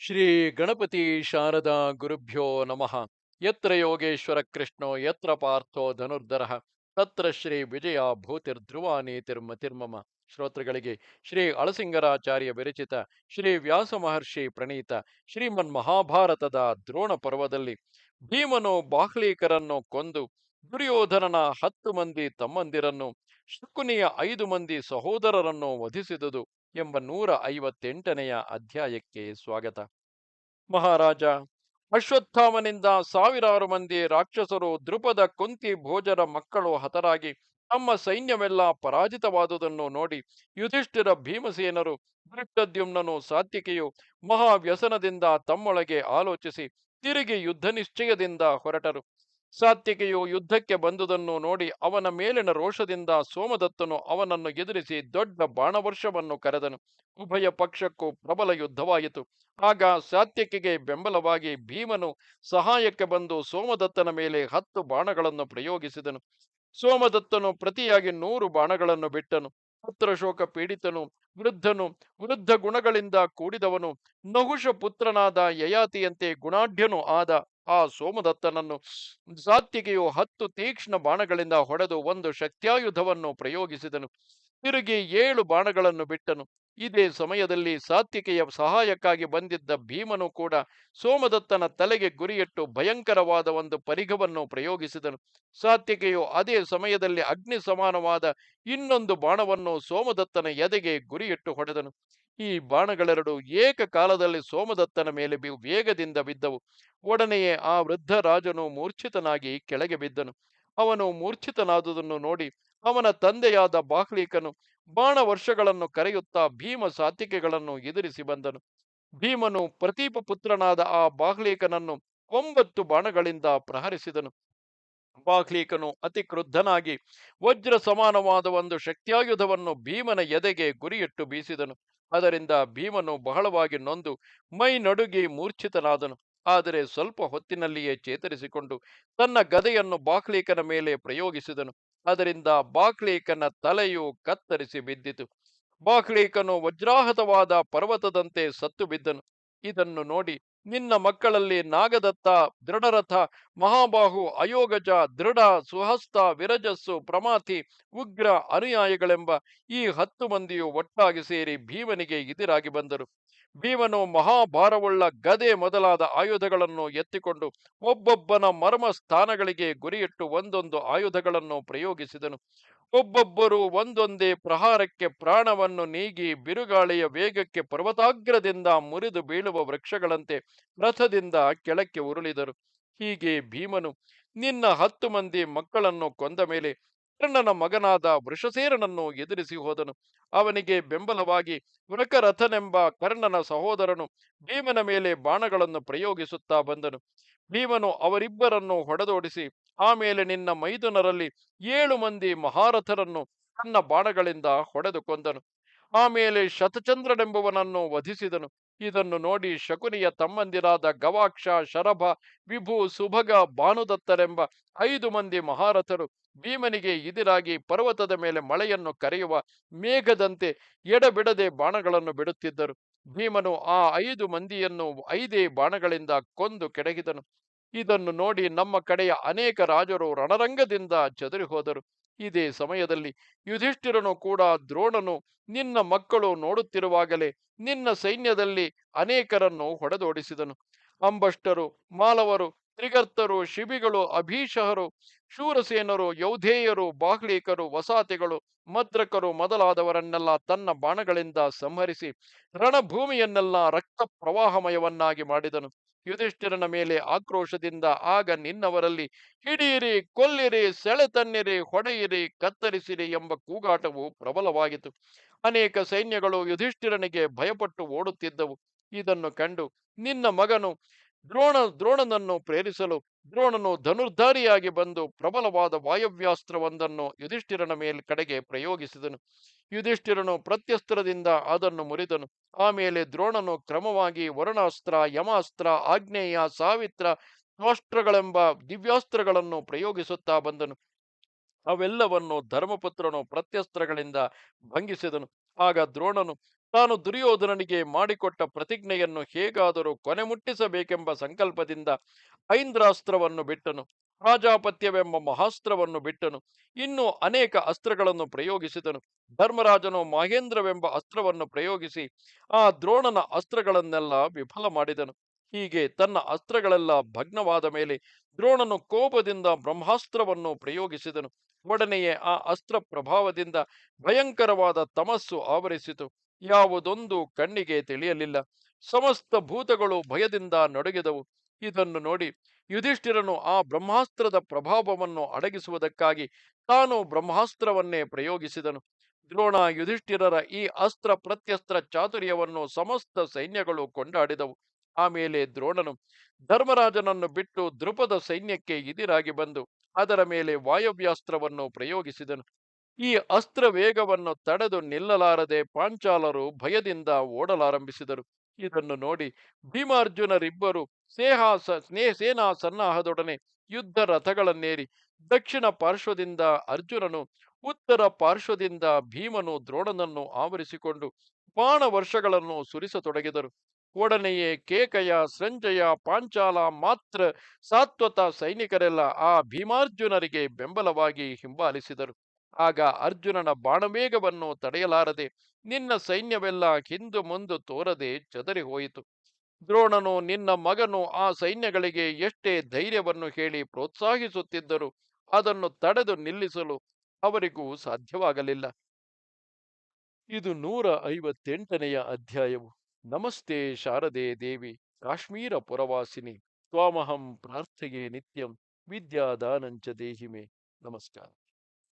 ಶ್ರೀ ಗಣಪತಿ ಶಾರದಾ ಗುರುಭ್ಯೋ ನಮಃ. ಯತ್ರ ಯೋಗೇಶ್ವರ ಕೃಷ್ಣೋ, ಯತ್ರ ಪಾರ್ಥೋ ಧನುರ್ಧರ. ತತ್ರ ಶ್ರೀ ವಿಜಯ ಭೂತಿರ್ಧ್ರುವ ನೀತಿರ್ಮತಿರ್ಮಮ ಶ್ರೋತೃಗಳಿಗೆ ಶ್ರೀ ಅಳಸಿಂಗರಾಚಾರ್ಯ ವಿರಚಿತ ಶ್ರೀ ವ್ಯಾಸ ಮಹರ್ಷಿ ಪ್ರಣೀತ ಶ್ರೀಮನ್ ಮಹಾಭಾರತದ ದ್ರೋಣ ಪರ್ವದಲ್ಲಿ ಭೀಮನು ಬಾಹ್ಲೀಕರನ್ನು ಕೊಂದು ದುರ್ಯೋಧನನ ಹತ್ತು ಮಂದಿ ತಮ್ಮಂದಿರನ್ನು ಶಕುನಿಯ ಐದು ಮಂದಿ ಸಹೋದರರನ್ನು ವಧಿಸಿದುದು ಎಂಬ ನೂರ ಐವತ್ತೆಂಟನೆಯ ಅಧ್ಯಾಯಕ್ಕೆ ಸ್ವಾಗತ. ಮಹಾರಾಜ, ಅಶ್ವತ್ಥಾಮನಿಂದ ಸಾವಿರಾರು ಮಂದಿ ರಾಕ್ಷಸರು ದೃಪದ ಕುಂತಿ ಭೋಜರ ಮಕ್ಕಳು ಹತರಾಗಿ ತಮ್ಮ ಸೈನ್ಯವೆಲ್ಲ ಪರಾಜಿತವಾದುದನ್ನು ನೋಡಿ ಯುಧಿಷ್ಠಿರ ಭೀಮಸೇನರು ದೃಷ್ಟದ್ಯುಮ್ನನು ಸಾತ್ವಿಕೆಯು ಮಹಾವ್ಯಸನದಿಂದ ತಮ್ಮೊಳಗೆ ಆಲೋಚಿಸಿ ತಿರುಗಿ ಯುದ್ಧ ನಿಶ್ಚಯದಿಂದ ಹೊರಟರು. ಸಾತ್ವಿಕೆಯು ಯುದ್ಧಕ್ಕೆ ಬಂದುದನ್ನು ನೋಡಿ ಅವನ ಮೇಲಿನ ರೋಷದಿಂದ ಸೋಮದತ್ತನು ಅವನನ್ನು ಎದುರಿಸಿ ದೊಡ್ಡ ಬಾಣವರ್ಷವನ್ನು ಕರೆದನು. ಉಭಯ ಪಕ್ಷಕ್ಕೂ ಪ್ರಬಲ ಯುದ್ಧವಾಯಿತು. ಆಗ ಸಾತ್ಯಕೆಗೆ ಬೆಂಬಲವಾಗಿ ಭೀಮನು ಸಹಾಯಕ್ಕೆ ಬಂದು ಸೋಮದತ್ತನ ಮೇಲೆ ಹತ್ತು ಬಾಣಗಳನ್ನು ಪ್ರಯೋಗಿಸಿದನು. ಸೋಮದತ್ತನು ಪ್ರತಿಯಾಗಿ ನೂರು ಬಾಣಗಳನ್ನು ಬಿಟ್ಟನು. ಪುತ್ರಶೋಕ ಪೀಡಿತನು, ವೃದ್ಧನು, ವೃದ್ಧ ಗುಣಗಳಿಂದ ಕೂಡಿದವನು, ನಹುಷ ಪುತ್ರನಾದ ಯಯಾತಿಯಂತೆ ಗುಣಾಢ್ಯನು ಆದ ಆ ಸೋಮದತ್ತನನ್ನು ಸಾತ್ತಿಗೆಯು ಹತ್ತು ತೀಕ್ಷ್ಣ ಬಾಣಗಳಿಂದ ಹೊಡೆದು ಒಂದು ಶಕ್ತ್ಯಾಯುಧವನ್ನು ಪ್ರಯೋಗಿಸಿದನು. ತಿರುಗಿ ಏಳು ಬಾಣಗಳನ್ನು ಬಿಟ್ಟನು. ಇದೇ ಸಮಯದಲ್ಲಿ ಸಾತ್ವಿಕೆಯ ಸಹಾಯಕ್ಕಾಗಿ ಬಂದಿದ್ದ ಭೀಮನು ಕೂಡ ಸೋಮದತ್ತನ ತಲೆಗೆ ಗುರಿಯಿಟ್ಟು ಭಯಂಕರವಾದ ಒಂದು ಪರಿಘವನ್ನು ಪ್ರಯೋಗಿಸಿದನು. ಸಾತ್ವಿಕೆಯು ಅದೇ ಸಮಯದಲ್ಲಿ ಅಗ್ನಿ ಸಮಾನವಾದ ಇನ್ನೊಂದು ಬಾಣವನ್ನು ಸೋಮದತ್ತನ ಎದೆಗೆ ಗುರಿಯಿಟ್ಟು ಹೊಡೆದನು. ಈ ಬಾಣಗಳೆರಡು ಏಕಕಾಲದಲ್ಲಿ ಸೋಮದತ್ತನ ಮೇಲೆ ಬಿ ವೇಗದಿಂದ ಬಿದ್ದವು. ಒಡನೆಯೇ ಆ ವೃದ್ಧ ರಾಜನು ಮೂರ್ಛಿತನಾಗಿ ಕೆಳಗೆ ಬಿದ್ದನು. ಅವನು ಮೂರ್ಛಿತನಾದುದನ್ನು ನೋಡಿ ಅವನ ತಂದೆಯಾದ ಬಾಹ್ಲೀಕನು ಬಾಣ ವರ್ಷಗಳನ್ನು ಕರೆಯುತ್ತಾ ಭೀಮ ಸಾತಿಕೆಗಳನ್ನು ಎದುರಿಸಿ ಬಂದನು. ಭೀಮನು ಪ್ರತೀಪ ಪುತ್ರನಾದ ಆ ಬಾಹ್ಲೀಕನನ್ನು ಒಂಬತ್ತು ಬಾಣಗಳಿಂದ ಪ್ರಹರಿಸಿದನು. ಬಾಹ್ಲೀಕನು ಅತಿ ಕ್ರುದ್ಧನಾಗಿ ವಜ್ರ ಸಮಾನವಾದ ಒಂದು ಶಕ್ತಿಯಾಯುಧವನ್ನು ಭೀಮನ ಎದೆಗೆ ಗುರಿಯಿಟ್ಟು ಬೀಸಿದನು. ಅದರಿಂದ ಭೀಮನು ಬಹಳವಾಗಿ ನೊಂದು ಮೈ ನಡುಗಿ ಮೂರ್ಛಿತನಾದನು. ಆದರೆ ಸ್ವಲ್ಪ ಹೊತ್ತಿನಲ್ಲಿಯೇ ಚೇತರಿಸಿಕೊಂಡು ತನ್ನ ಗದೆಯನ್ನು ಬಾಕ್ಲೀಕನ ಮೇಲೆ ಪ್ರಯೋಗಿಸಿದನು. ಅದರಿಂದ ಬಾಕ್ಲೀಕನ ತಲೆಯು ಕತ್ತರಿಸಿ ಬಿದ್ದಿತು. ಬಾಕ್ಲೀಕನು ವಜ್ರಾಹತವಾದ ಪರ್ವತದಂತೆ ಸತ್ತು ಬಿದ್ದನು. ಇದನ್ನು ನೋಡಿ ನಿನ್ನ ಮಕ್ಕಳಲ್ಲಿ ನಾಗದತ್ತ, ದೃಢರಥ, ಮಹಾಬಾಹು, ಅಯೋಗಜ, ದೃಢ, ಸುಹಸ್ತ, ವಿರಜಸ್ಸು, ಪ್ರಮಾತಿ, ಉಗ್ರ, ಅನುಯಾಯಿಗಳೆಂಬ ಈ ಹತ್ತು ಮಂದಿಯು ಒಟ್ಟಾಗಿ ಸೇರಿ ಭೀಮನಿಗೆ ಎದುರಾಗಿ ಬಂದರು. ಭೀಮನು ಮಹಾಭಾರವುಳ್ಳ ಗದೆ ಮೊದಲಾದ ಆಯುಧಗಳನ್ನು ಎತ್ತಿಕೊಂಡು ಒಬ್ಬೊಬ್ಬನ ಮರ್ಮ ಸ್ಥಾನಗಳಿಗೆ ಗುರಿಯಿಟ್ಟು ಒಂದೊಂದು ಆಯುಧಗಳನ್ನು ಪ್ರಯೋಗಿಸಿದನು. ಒಬ್ಬೊಬ್ಬರು ಒಂದೊಂದೇ ಪ್ರಹಾರಕ್ಕೆ ಪ್ರಾಣವನ್ನು ನೀಗಿ ಬಿರುಗಾಳಿಯ ವೇಗಕ್ಕೆ ಪರ್ವತಾಗ್ರದಿಂದ ಮುರಿದು ಬೀಳುವ ವೃಕ್ಷಗಳಂತೆ ರಥದಿಂದ ಕೆಳಕ್ಕೆ ಉರುಳಿದರು. ಹೀಗೆ ಭೀಮನು ನಿನ್ನ ಹತ್ತು ಮಂದಿ ಮಕ್ಕಳನ್ನು ಕೊಂದ ಮೇಲೆ ಕರ್ಣನ ಮಗನಾದ ವೃಷಸೇರನನ್ನು ಎದುರಿಸಿ ಹೋದನು. ಅವನಿಗೆ ಬೆಂಬಲವಾಗಿ ವೃಕರಥನೆಂಬ ಕರ್ಣನ ಸಹೋದರನು ಭೀಮನ ಮೇಲೆ ಬಾಣಗಳನ್ನು ಪ್ರಯೋಗಿಸುತ್ತಾ ಬಂದನು. ಭೀಮನು ಅವರಿಬ್ಬರನ್ನು ಹೊಡೆದೋಡಿಸಿ ಆಮೇಲೆ ನಿನ್ನ ಮೈದುನರಲ್ಲಿ ಏಳು ಮಂದಿ ಮಹಾರಥರನ್ನು ತನ್ನ ಬಾಣಗಳಿಂದ ಹೊಡೆದು ಕೊಂದನು ಆಮೇಲೆ ಶತಚಂದ್ರನೆಂಬುವನನ್ನು ವಧಿಸಿದನು. ಇದನ್ನು ನೋಡಿ ಶಕುನಿಯ ತಮ್ಮಂದಿರಾದ ಗವಾಕ್ಷ, ಶರಭ, ವಿಭು, ಸುಭಗ, ಭಾನುದತ್ತರೆಂಬ ಐದು ಮಂದಿ ಮಹಾರಥರು ಭೀಮನಿಗೆ ಇದಿರಾಗಿ ಪರ್ವತದ ಮೇಲೆ ಮಳೆಯನ್ನು ಕರೆಯುವ ಮೇಘದಂತೆ ಎಡಬಿಡದೆ ಬಾಣಗಳನ್ನು ಬಿಡುತ್ತಿದ್ದರು. ಭೀಮನು ಆ ಐದು ಮಂದಿಯನ್ನು ಐದೇ ಬಾಣಗಳಿಂದ ಕೊಂದು ಕೆಡಗಿದನು. ಇದನ್ನು ನೋಡಿ ನಮ್ಮ ಕಡೆಯ ಅನೇಕ ರಾಜರು ರಣರಂಗದಿಂದ ಚದುರಿ ಹೋದರು ಇದೇ ಸಮಯದಲ್ಲಿ ಯುಧಿಷ್ಠಿರನು ಕೂಡ ದ್ರೋಣನು, ನಿನ್ನ ಮಕ್ಕಳು ನೋಡುತ್ತಿರುವಾಗಲೇ ನಿನ್ನ ಸೈನ್ಯದಲ್ಲಿ ಅನೇಕರನ್ನು ಹೊಡೆದೋಡಿಸಿದನು. ಅಂಬಷ್ಟರು, ಮಾಲವರು, ತ್ರಿಗರ್ತರು, ಶಿಬಿಗಳು, ಅಭೀಷಹರು ಶೂರಸೇನರು, ಯೌಧೇಯರು, ಬಾಹ್ಲೀಕರು, ವಸಾತಿಗಳು, ಮದ್ರಕರು ಮೊದಲಾದವರನ್ನೆಲ್ಲ ತನ್ನ ಬಾಣಗಳಿಂದ ಸಂಹರಿಸಿ ರಣಭೂಮಿಯನ್ನೆಲ್ಲ ರಕ್ತ ಪ್ರವಾಹಮಯವನ್ನಾಗಿ ಮಾಡಿದನು. ಯುಧಿಷ್ಠಿರನ ಮೇಲೆ ಆಕ್ರೋಶದಿಂದ, ಆಗ ನಿನ್ನವರಲ್ಲಿ ಹಿಡಿಯಿರಿ, ಕೊಲ್ಲಿರಿ, ಸೆಳೆತನ್ನಿರಿ, ಹೊಡೆಯಿರಿ, ಕತ್ತರಿಸಿರಿ ಎಂಬ ಕೂಗಾಟವು ಪ್ರಬಲವಾಗಿತ್ತು. ಅನೇಕ ಸೈನ್ಯಗಳು ಯುಧಿಷ್ಠಿರನಿಗೆ ಭಯಪಟ್ಟು ಓಡುತ್ತಿದ್ದವು. ಇದನ್ನು ಕಂಡು, ನಿನ್ನ ಮಗನು ದ್ರೋಣ, ದ್ರೋಣನನ್ನು ಪ್ರೇರಿಸಲು, ದ್ರೋಣನು ಧನುರ್ಧಾರಿಯಾಗಿ ಬಂದು ಪ್ರಬಲವಾದ ವಾಯವ್ಯಾಸ್ತ್ರವೊಂದನ್ನು ಯುಧಿಷ್ಠಿರನ ಮೇಲೆ ಕಡೆಗೆ ಪ್ರಯೋಗಿಸಿದನು. ಯುಧಿಷ್ಠಿರನು ಪ್ರತ್ಯಸ್ತ್ರದಿಂದ ಅದನ್ನು ಮುರಿದನು. ಆಮೇಲೆ ದ್ರೋಣನು ಕ್ರಮವಾಗಿ ವರುಣಾಸ್ತ್ರ, ಯಮಾಸ್ತ್ರ ಆಗ್ನೇಯ ಸಾವಿತ್ರ ಸ್ವಾಸ್ತ್ರಗಳೆಂಬ ದಿವ್ಯಾಸ್ತ್ರಗಳನ್ನು ಪ್ರಯೋಗಿಸುತ್ತಾ ಬಂದನು. ಅವೆಲ್ಲವನ್ನು ಧರ್ಮಪುತ್ರನು ಪ್ರತ್ಯಸ್ತ್ರಗಳಿಂದ ಭಂಗಿಸಿದನು. ಆಗ ದ್ರೋಣನು ತಾನು ದುರ್ಯೋಧನನಿಗೆ ಮಾಡಿಕೊಟ್ಟ ಪ್ರತಿಜ್ಞೆಯನ್ನು ಹೇಗಾದರೂ ಕೊನೆ ಮುಟ್ಟಿಸಬೇಕೆಂಬ ಸಂಕಲ್ಪದಿಂದ ಐಂದ್ರಾಸ್ತ್ರವನ್ನು ಬಿಟ್ಟನು, ರಾಜಾಪತ್ಯವೆಂಬ ಮಹಾಸ್ತ್ರವನ್ನು ಬಿಟ್ಟನು, ಇನ್ನು ಅನೇಕ ಅಸ್ತ್ರಗಳನ್ನು ಪ್ರಯೋಗಿಸಿದನು. ಧರ್ಮರಾಜನು ಮಹೇಂದ್ರವೆಂಬ ಅಸ್ತ್ರವನ್ನು ಪ್ರಯೋಗಿಸಿ ಆ ದ್ರೋಣನ ಅಸ್ತ್ರಗಳನ್ನೆಲ್ಲ ವಿಫಲ ಮಾಡಿದನು. ಹೀಗೆ ತನ್ನ ಅಸ್ತ್ರಗಳೆಲ್ಲ ಭಗ್ನವಾದ ಮೇಲೆ ದ್ರೋಣನು ಕೋಪದಿಂದ ಬ್ರಹ್ಮಾಸ್ತ್ರವನ್ನು ಪ್ರಯೋಗಿಸಿದನು. ಒಡನೆಯೇ ಆ ಅಸ್ತ್ರ ಪ್ರಭಾವದಿಂದ ಭಯಂಕರವಾದ ತಮಸ್ಸು ಆವರಿಸಿತು. ಯಾವುದೊಂದು ಕಣ್ಣಿಗೆ ತಿಳಿಯಲಿಲ್ಲ. ಸಮಸ್ತ ಭೂತಗಳು ಭಯದಿಂದ ನಡುಗಿದವು. ಇದನ್ನು ನೋಡಿ ಯುಧಿಷ್ಠಿರನು ಆ ಬ್ರಹ್ಮಾಸ್ತ್ರದ ಪ್ರಭಾವವನ್ನು ಅಡಗಿಸುವುದಕ್ಕಾಗಿ ತಾನು ಬ್ರಹ್ಮಾಸ್ತ್ರವನ್ನೇ ಪ್ರಯೋಗಿಸಿದನು. ದ್ರೋಣ ಯುಧಿಷ್ಠಿರರ ಈ ಅಸ್ತ್ರ ಪ್ರತ್ಯಸ್ತ್ರ ಚಾತುರ್ಯವನ್ನು ಸಮಸ್ತ ಸೈನ್ಯಗಳು ಕೊಂಡಾಡಿದವು. ಆಮೇಲೆ ದ್ರೋಣನು ಧರ್ಮರಾಜನನ್ನು ಬಿಟ್ಟು ದೃಪದ ಸೈನ್ಯಕ್ಕೆ ಎದಿರಾಗಿ ಬಂದು ಅದರ ಮೇಲೆ ವಾಯವ್ಯಾಸ್ತ್ರವನ್ನು ಪ್ರಯೋಗಿಸಿದನು. ಈ ಅಸ್ತ್ರ ವೇಗವನ್ನು ತಡೆದು ನಿಲ್ಲಲಾರದೆ ಪಾಂಚಾಲರು ಭಯದಿಂದ ಓಡಲಾರಂಭಿಸಿದರು. ಇದನ್ನು ನೋಡಿ ಭೀಮಾರ್ಜುನರಿಬ್ಬರು ಸೇಹಾಸ ಸ್ನೇ ಸೇನಾ ಸನ್ನಾಹದೊಡನೆ ಯುದ್ಧ ರಥಗಳನ್ನೇರಿ ದಕ್ಷಿಣ ಪಾರ್ಶ್ವದಿಂದ ಅರ್ಜುನನು, ಉತ್ತರ ಪಾರ್ಶ್ವದಿಂದ ಭೀಮನು ದ್ರೋಣನನ್ನು ಆವರಿಸಿಕೊಂಡು ಬಾಣ ವರ್ಷಗಳನ್ನು ಸುರಿಸತೊಡಗಿದರು. ಒಡನೆಯೇ ಕೇಕಯ, ಸಂಜಯ, ಪಾಂಚಾಲ ಮಾತ್ರ ಸಾತ್ವತ ಸೈನಿಕರೆಲ್ಲ ಆ ಭೀಮಾರ್ಜುನರಿಗೆ ಬೆಂಬಲವಾಗಿ ಹಿಂಬಾಲಿಸಿದರು. ಆಗ ಅರ್ಜುನನ ಬಾಣವೇಗವನ್ನು ತಡೆಯಲಾರದೆ ನಿನ್ನ ಸೈನ್ಯವೆಲ್ಲ ಹಿಂದು ಮುಂದು ತೋರದೆ ಚದರಿ ಹೋಯಿತು. ದ್ರೋಣನು ನಿನ್ನ ಮಗನು ಆ ಸೈನ್ಯಗಳಿಗೆ ಎಷ್ಟೇ ಧೈರ್ಯವನ್ನು ಹೇಳಿ ಪ್ರೋತ್ಸಾಹಿಸುತ್ತಿದ್ದರು ಅದನ್ನು ತಡೆದು ನಿಲ್ಲಿಸಲು ಅವರಿಗೂ ಸಾಧ್ಯವಾಗಲಿಲ್ಲ. ಇದು ನೂರ ಐವತ್ತೆಂಟನೆಯ ಅಧ್ಯಾಯವು. ನಮಸ್ತೆ ಶಾರದೆ ದೇವಿ, ಕಾಶ್ಮೀರ ಪುರವಾಸಿನಿ. ತ್ವಾಮಹಂ ಪ್ರಾರ್ಥೆಯೇ ನಿತ್ಯಂ. ವಿದ್ಯಾದಾನಂಚ ದೇಹಿಮೆ. ನಮಸ್ಕಾರ.